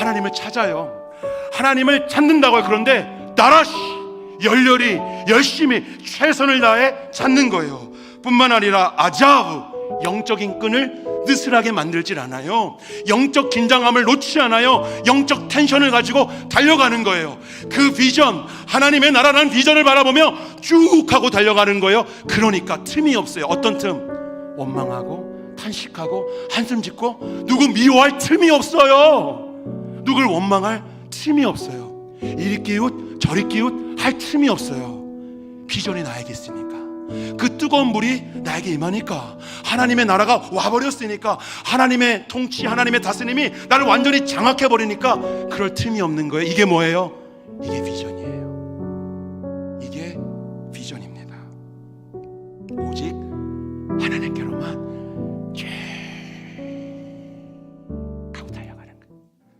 하나님을 찾아요. 하나님을 찾는다고요. 그런데 나라시 열렬히 열심히 최선을 다해 찾는 거예요. 뿐만 아니라 아자브 영적인 끈을 느슨하게 만들질 않아요. 영적 긴장감을 놓지 않아요. 영적 텐션을 가지고 달려가는 거예요. 그 비전, 하나님의 나라라는 비전을 바라보며 쭉 하고 달려가는 거예요. 그러니까 틈이 없어요. 어떤 틈? 원망하고 탄식하고 한숨 짓고 누구 미워할 틈이 없어요. 누굴 원망할 틈이 없어요. 이리 끼웃 저리 끼웃 할 틈이 없어요. 비전이 나에게 있으니까. 그 뜨거운 물이 나에게 임하니까 하나님의 나라가 와버렸으니까 하나님의 통치 하나님의 다스림이 나를 완전히 장악해 버리니까 그럴 틈이 없는 거예요 이게 뭐예요? 이게 비전이에요 이게 비전입니다 오직 하나님께로만